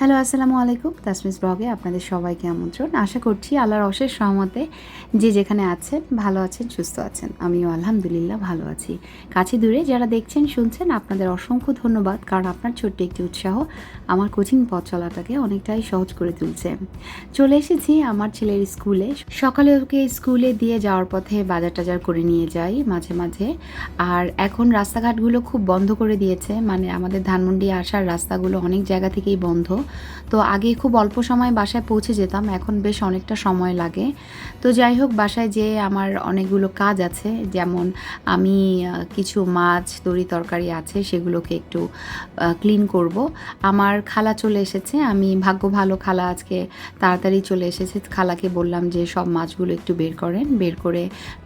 Hello, আসসালামু আলাইকুম। তাসমিস ব্লগে আপনাদের সবাইকে আমন্ত্রণ। আশা করছি আল্লাহর অশেষ সহমতে যে যেখানে আছেন, ভালো আছেন, সুস্থ আছেন। আমিও আলহামদুলিল্লাহ ভালো আছি। কাছে দূরে যারা দেখছেন, শুনছেন, আপনাদের অসংখ্য ধন্যবাদ, কারণ আপনার ছোট্ট একটি উৎসাহ আমার কোচিং পথ চলাটাকে অনেকটাই সহজ করে তুলছে। চলে এসেছি আমার ছেলের স্কুলে। সকালে ওকে স্কুলে দিয়ে যাওয়ার পথে বাজার টাজার করে নিয়ে যাই মাঝে মাঝে। আর এখন রাস্তাঘাটগুলো খুব বন্ধ করে দিয়েছে। মানে আমাদের ধানমন্ডি আসার রাস্তাগুলো অনেক জায়গা থেকেই বন্ধ। তো আগে খুব অল্প সময় বাসায় পৌঁছে যেতাম, এখন বেশ অনেকটা সময় লাগে। তো যাই হোক, বাসায় যে আমার অনেকগুলো কাজ আছে, যেমন আমি কিছু মাছ, তরি তরকারি আছে, সেগুলোকে একটু ক্লিন করব। আমার খালা চলে এসেছে, আমি ভাগ্য ভালো খালা আজকে তাড়াতাড়ি চলে এসেছে। খালাকে বললাম যে সব মাছগুলো একটু বের করেন, বের করে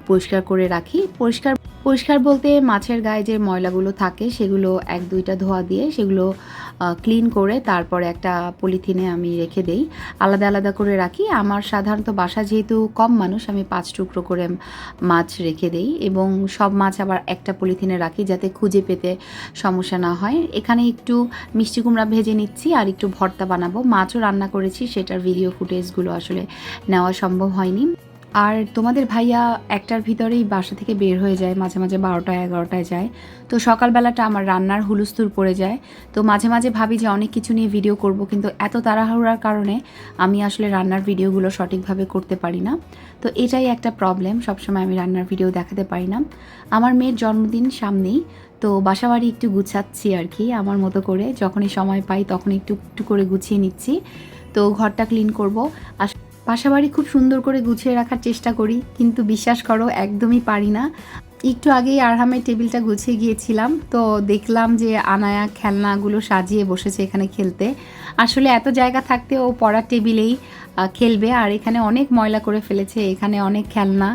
পরিষ্কার করে রাখি। পরিষ্কার পরিষ্কার বলতে মাছের গায়ে যে ময়লাগুলো থাকে, সেগুলো এক দুইটা ধোয়া দিয়ে, সেগুলো ক্লিন করে তারপরে একটা পলিথিনে আমি রেখে দেই। আলাদা আলাদা করে রাখি। আমার সাধারণত বাসা যেহেতু কম মানুষ, আমি পাঁচ টুকরো করে মাছ রেখে দেই এবং সব মাছ আবার একটা পলিথিনে রাখি যাতে খুঁজে পেতে সমস্যা না হয়। এখানে একটু মিষ্টি কুমড়া ভেজে নিচ্ছি আর একটু ভর্তা বানাবো। মাছও রান্না করেছি, সেটার ভিডিও ফুটেজগুলো আসলে নেওয়া সম্ভব হয়নি। আর তোমাদের ভাইয়া একটার ভিতরেই বাসা থেকে বের হয়ে যায়, মাঝে মাঝে বারোটা এগারোটায় যায়। তো সকালবেলাটা আমার রান্নার হুলুস্তুর পড়ে যায়। তো মাঝে মাঝে ভাবি যে অনেক কিছু নিয়ে ভিডিও করব, কিন্তু এত তাড়াহুড়ার কারণে আমি আসলে রান্নার ভিডিওগুলো সঠিকভাবে করতে পারি না। তো এটাই একটা প্রবলেম সবসময় আমি রান্নার ভিডিও দেখাতে পারি না। আমার মেয়ের জন্মদিন সামনেই, তো বাসাবাড়ি একটু গুছাচ্ছি আর কি, আমার মতো করে। যখনই সময় পাই তখন একটু একটু করে গুছিয়ে নিচ্ছি। তো ঘরটা ক্লিন করব। আর বাসাবাড়ি খুব সুন্দর করে গুছিয়ে রাখার চেষ্টা করি, কিন্তু বিশ্বাস করো একদমই পারি না। একটু আগেই আরহামের টেবিলটা গুছিয়ে গিয়েছিলাম, তো দেখলাম যে আনায়া খেলনাগুলো সাজিয়ে বসেছে এখানে খেলতে। আসলে এত জায়গা থাকতে ও পড়ার টেবিলেই খেলবে, আর এখানে অনেক ময়লা করে ফেলেছে, এখানে অনেক খেলনা।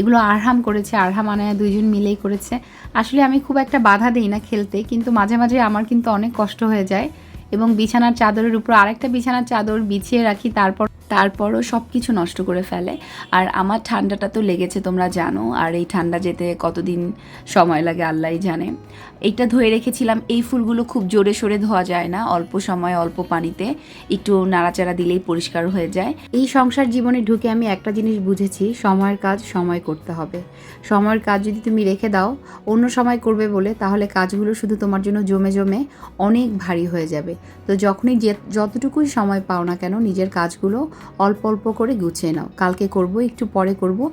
এগুলো আরহাম করেছে, আরহাম, আনায়া দুইজন মিলেই করেছে। আসলে আমি খুব একটা বাধা দিই না খেলতে, কিন্তু মাঝে মাঝে আমার কিন্তু অনেক কষ্ট হয়ে যায়। এবং বিছানার চাদরের উপর আরেকটা বিছানার চাদর বিছিয়ে রাখি, তারপর তারপরও সব কিছু নষ্ট করে ফেলে। আর আমার ঠান্ডাটা তো লেগেছে, তোমরা জানো। আর এই ঠান্ডা যেতে কতদিন সময় লাগে, আল্লাহই জানে। এইটা ধুয়ে রেখেছিলাম। এই ফুলগুলো খুব জোরে সোরে ধোয়া যায় না। অল্প সময়, অল্প পানিতে একটু নাড়াচাড়া দিলেই পরিষ্কার হয়ে যায়। এই সংসার জীবনে ঢুকে আমি একটা জিনিস বুঝেছি, সময়ের কাজ সময় করতে হবে। সময়ের কাজ যদি তুমি রেখে দাও, অন্য সময় করবে বলে, তাহলে কাজগুলো শুধু তোমার জন্য জমে জমে অনেক ভারী হয়ে যাবে। তো যখনই যে, যতটুকুই সময় পাও না কেন, নিজের কাজগুলো অল্প অল্প করে গুছিয়ে নাও। কালকে করব, একটু পরে করব।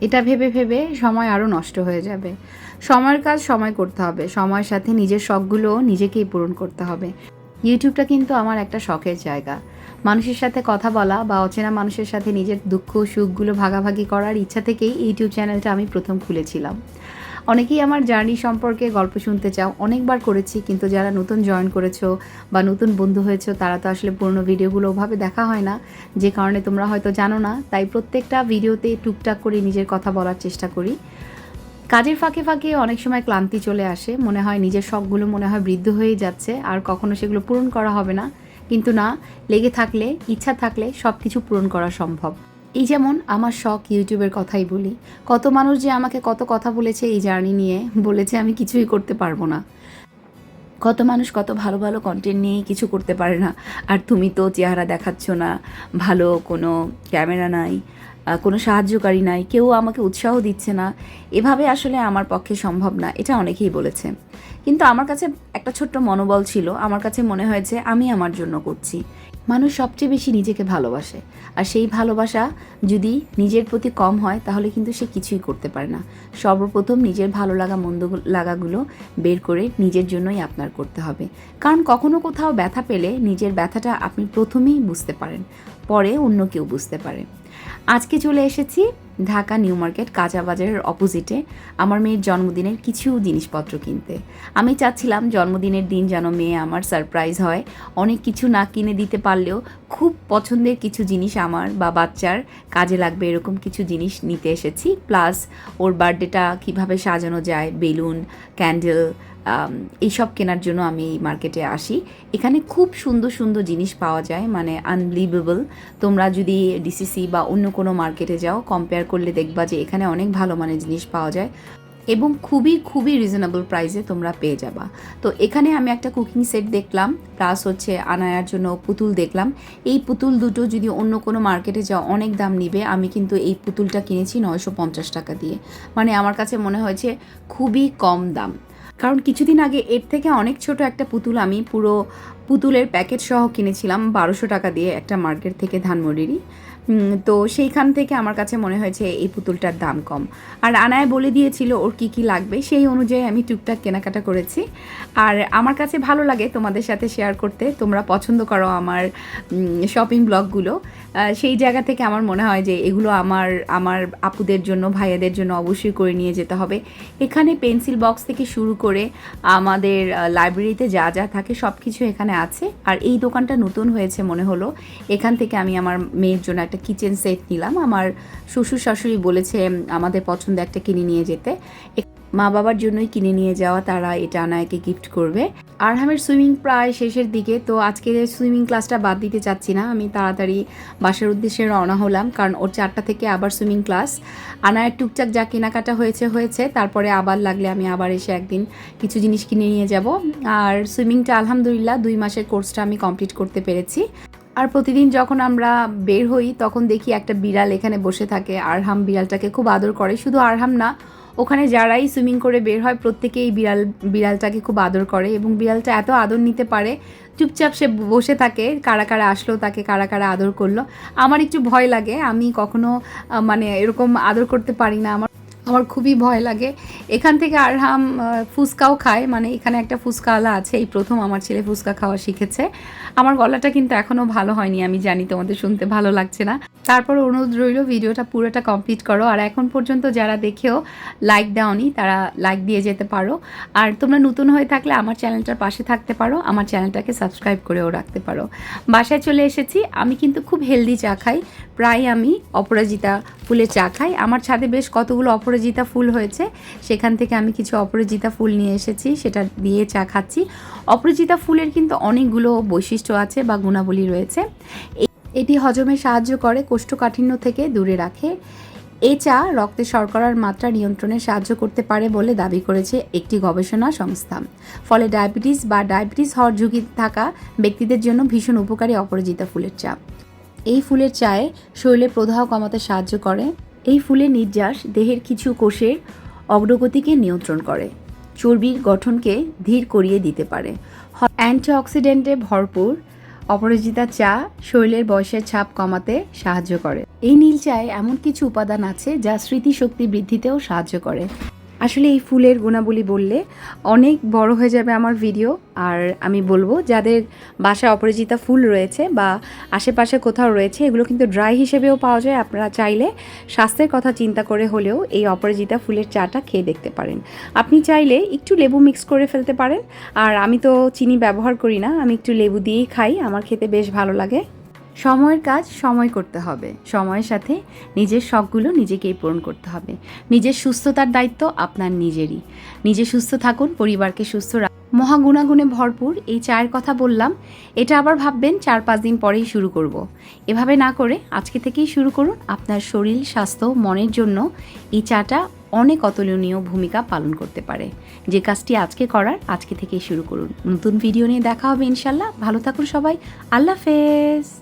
এটা ভেবে ভেবে সময় আরও নষ্ট হয়ে যাবে। সময়ের কাজ সময় করতে হবে। সময়ের সাথে নিজের শখগুলো নিজেকেই পূরণ করতে হবে। ইউটিউবটা কিন্তু আমার একটা শখের জায়গা। মানুষের সাথে কথা বলা বা অচেনা মানুষের সাথে নিজের দুঃখ সুখগুলো ভাগাভাগি করার ইচ্ছা থেকেই ইউটিউব চ্যানেলটা আমি প্রথম খুলেছিলাম। অনেকেই আমার জার্নি সম্পর্কে গল্প শুনতে চাও। অনেকবার করেছি, কিন্তু যারা নতুন জয়েন করেছ বা নতুন বন্ধু হয়েছো, তারা তো আসলে পুরনো ভিডিওগুলো ওভাবে দেখা হয় না। যে কারণে তোমরা হয়তো জানো না, তাই প্রত্যেকটা ভিডিওতে টুকটাক করে নিজের কথা বলার চেষ্টা করি। কাজের ফাঁকে ফাঁকে অনেক সময় ক্লান্তি চলে আসে, মনে হয় নিজের শখগুলো মনে হয় বৃদ্ধ হয়ে যাচ্ছে, আর কখনো সেগুলো পূরণ করা হবে না। কিন্তু না, লেগে থাকলে, ইচ্ছা থাকলে সব কিছু পূরণ করা সম্ভব। এই যেমন আমার শখ ইউটিউবের কথাই বলি। কত মানুষ যে আমাকে কত কথা বলেছে এই জার্নি নিয়ে, বলেছে আমি কিছুই করতে পারব না। কত মানুষ কত ভালো ভালো কন্টেন্ট নিয়েই কিছু করতে পারে না। আর তুমি তো চেহারা দেখাচ্ছ না, ভালো কোনো ক্যামেরা নাই কোনো সাহায্যকারী নাই, কেউ আমাকে উৎসাহ দিচ্ছে না। এভাবে আসলে আমার পক্ষে সম্ভব না, এটা অনেকেই বলেছে। কিন্তু আমার কাছে একটা ছোট্ট মনোবল ছিল, আমার কাছে মনে হয়েছে আমি আমার জন্য করছি। মানুষ সবচেয়ে বেশি নিজেকে ভালোবাসে। আর সেই ভালোবাসা যদি নিজের প্রতি কম হয়, তাহলে কিন্তু সে কিছুই করতে পারে না। সর্বপ্রথম নিজের ভালো লাগা, মন্দ লাগাগুলো বের করে নিজের জন্যই আপনার করতে হবে। কারণ কখনো কোথাও ব্যথা পেলে নিজের ব্যথাটা আপনি প্রথমেই বুঝতে পারেন, পরে অন্য কেউ বুঝতে পারে। আজকে চলে এসেছি ঢাকা নিউ মার্কেট কাঁচা বাজারের অপোজিটে আমার মেয়ের জন্মদিনের কিছু জিনিসপত্র কিনতে। আমি চাচ্ছিলাম জন্মদিনের দিন যেন মেয়ে আমার সারপ্রাইজ হয়। অনেক কিছু না কিনে দিতে পারলেও খুব পছন্দের কিছু জিনিস আমার বা বাচ্চার কাজে লাগবে এরকম কিছু জিনিস নিতে এসেছি। প্লাস ওর বার্থডেটা কীভাবে সাজানো যায়, বেলুন, ক্যান্ডেল এইসব কেনার জন্য আমি এই মার্কেটে আসি। এখানে খুব সুন্দর সুন্দর জিনিস পাওয়া যায় মানে আনবিলিভেবল তোমরা যদি ডিসিসি বা অন্য কোনো মার্কেটে যাও কম্পেয়ার করলে দেখবা যে এখানে অনেক ভালো মানের জিনিস পাওয়া যায় এবং খুবই খুবই রিজনেবল প্রাইসে তোমরা পেয়ে যাবা। তো এখানে আমি একটা কুকিং সেট দেখলাম প্লাস হচ্ছে আনায়ার জন্য পুতুল দেখলাম। এই পুতুল দুটো যদি অন্য কোনো মার্কেটে যাও, অনেক দাম নিবে। আমি কিন্তু এই পুতুলটা কিনেছি নয়শো পঞ্চাশ টাকা দিয়ে। মানে আমার কাছে মনে হয়েছে খুবই কম দাম। কারণ কিছুদিন আগে এর থেকে অনেক ছোট একটা পুতুল আমি পুরো পুতুলের প্যাকেট সহ কিনেছিলাম, বারোশো টাকা দিয়ে একটা মার্কেট থেকে ধানমন্ডিরই। তো সেইখান থেকে আমার কাছে মনে হয়েছে এই পুতুলটার দাম কম। আর আনায় বলে দিয়েছিল ওর কি কি লাগবে, সেই অনুযায়ী আমি টুকটাক কেনাকাটা করেছি। আর আমার কাছে ভালো লাগে তোমাদের সাথে শেয়ার করতে, তোমরা পছন্দ করো আমার শপিং ব্লগগুলো সেই জায়গা থেকে আমার মনে হয় যে এগুলো আমার আমার আপুদের জন্য, ভাইয়াদের জন্য অবশ্যই করে নিয়ে যেতে হবে। এখানে পেন্সিল বক্স থেকে শুরু করে আমাদের লাইব্রেরিতে যা যা থাকে সব কিছু এখানে আছে। আর এই দোকানটা নতুন হয়েছে মনে হলো। এখান থেকে আমি আমার মেয়ের জন্য একটা কিচেন সেট নিলাম। আমার শ্বশুর শাশুড়ি বলেছে, আমাদের পছন্দ একটা কিনে নিয়ে যেতে। মা বাবার জন্যই কিনে নিয়ে যাওয়া, তারা এটা আনায়কে গিফট করবে। আরহামের সুইমিং প্রায় শেষের দিকে, তো আজকে সুইমিং ক্লাসটা বাদ দিতে চাচ্ছি না। আমি তাড়াতাড়ি বাসার উদ্দেশ্যে রওনা হলাম, কারণ ওর চারটা থেকে আবার সুইমিং ক্লাস আনায়ের টুকটাক যা কেনাকাটা হয়েছে হয়েছে। তারপরে আবার লাগলে আমি আবার এসে একদিন কিছু জিনিস কিনে নিয়ে যাব। আর সুইমিংটা আলহামদুলিল্লাহ দুই মাসের কোর্সটা আমি কমপ্লিট করতে পেরেছি। আর প্রতিদিন যখন আমরা বের হই, তখন দেখি একটা বিড়াল এখানে বসে থাকে। আরহাম বিড়ালটাকে খুব আদর করে। শুধু আরহাম না, ওখানে যারাই সুইমিং করে বের হয়, প্রত্যেকেই বিড়াল, বিড়ালটাকে খুব আদর করে এবং বিড়ালটা এত আদর নিতে পারে, চুপচাপ সে বসে থাকে, কারা কারা আসলো তাকে কারা কারা আদর করল। আমার একটু ভয় লাগে, আমি কখনো মানে এরকম আদর করতে পারি না। আমার আমার খুবই ভয় লাগে। এখান থেকে আরহাম ফুচকাও খায় মানে এখানে একটা ফুচকাওয়ালা আছে, এই প্রথম আমার ছেলে ফুচকা খাওয়া শিখেছে। আমার গলাটা কিন্তু এখনও ভালো হয়নি, আমি জানি তোমাদের শুনতে ভালো লাগছে না। তারপর অনুরোধ রইল, ভিডিওটা পুরোটা কমপ্লিট করো। আর এখন পর্যন্ত যারা দেখেও লাইক দাওনি, তারা লাইক দিয়ে যেতে পারো। আর তোমরা নতুন হয়ে থাকলে আমার চ্যানেলটার পাশে থাকতে পারো, আমার চ্যানেলটাকে সাবস্ক্রাইব করেও রাখতে পারো। বাসায় চলে এসেছি, আমি কিন্তু খুব হেলদি চা খাই, প্রায় আমি অপরাজিতা ফুলের চা খাই। আমার ছাদে বেশ কতগুলো অপরাজিতা ফুল হয়েছে, সেখান থেকে আমি কিছু অপরাজিতা ফুল নিয়ে এসেছি, সেটা দিয়ে চা খাচ্ছি। অপরাজিতা ফুলের কিন্তু অনেকগুলো বৈশিষ্ট্য আছে বা গুণাবলী রয়েছে। এটি হজমে সাহায্য করে, কোষ্ঠকাঠিন্য থেকে দূরে রাখে। এ চা রক্তে শর্করার মাত্রা নিয়ন্ত্রণে সাহায্য করতে পারে বলে দাবি করেছে একটি গবেষণা সংস্থা। ফলে ডায়াবেটিস বা ডায়াবেটিস হওয়ার ঝুঁকি থাকা ব্যক্তিদের জন্য ভীষণ উপকারী অপরাজিতা ফুলের চা। এই ফুলের চায়ে শরীরে প্রদাহ কমাতে সাহায্য করে। এই ফুলের নির্যাস দেহের কিছু কোষের অগ্রগতিকে নিয়ন্ত্রণ করে, চর্বির গঠনকে ধীর করিয়ে দিতে পারে। অ্যান্টিঅক্সিডেন্টে ভরপুর অপরাজিতা চা শরীরের বয়সের ছাপ কমাতে সাহায্য করে। এই নীল চায়ে এমন কিছু উপাদান আছে যা স্মৃতিশক্তি বৃদ্ধিতেও সাহায্য করে। আসলে এই ফুলের গুণাবলী বললে অনেক বড় হয়ে যাবে আমার ভিডিও। আর আমি বলব, যাদের বাসায় অপরাজিতা ফুল রয়েছে বা আশেপাশে কোথাও রয়েছে, এগুলো কিন্তু ড্রাই হিসেবেও পাওয়া যায়। আপনারা চাইলে স্বাস্থ্যের কথা চিন্তা করে হলেও এই অপরাজিতা ফুলের চাটা খেয়ে দেখতে পারেন। আপনি চাইলে একটু লেবু মিক্স করে ফেলতে পারেন। আর আমি তো চিনি ব্যবহার করি না, আমি একটু লেবু দিয়েই খাই, আমার খেতে বেশ ভালো লাগে। সময়ের কাজ সময় করতে হবে। সময়ের সাথে নিজের শখগুলো নিজেকেই পূরণ করতে হবে। নিজের সুস্থতার দায়িত্ব আপনার নিজেরই। নিজে সুস্থ থাকুন, পরিবারকে সুস্থ রাখ মহাগুণাগুণে ভরপুর এই চায়ের কথা বললাম। এটা আবার ভাববেন চার পাঁচ দিন পরেই শুরু করব। এভাবে না করে আজকে থেকেই শুরু করুন আপনার শরীর, স্বাস্থ্য, মনের জন্য এই চাটা অনেক অতুলনীয় ভূমিকা পালন করতে পারে। যে কাজটি আজকে করার, আজকে থেকেই শুরু করুন। নতুন ভিডিও নিয়ে দেখা হবে ইনশাল্লাহ। ভালো থাকুন সবাই। আল্লাহ হাফেজ।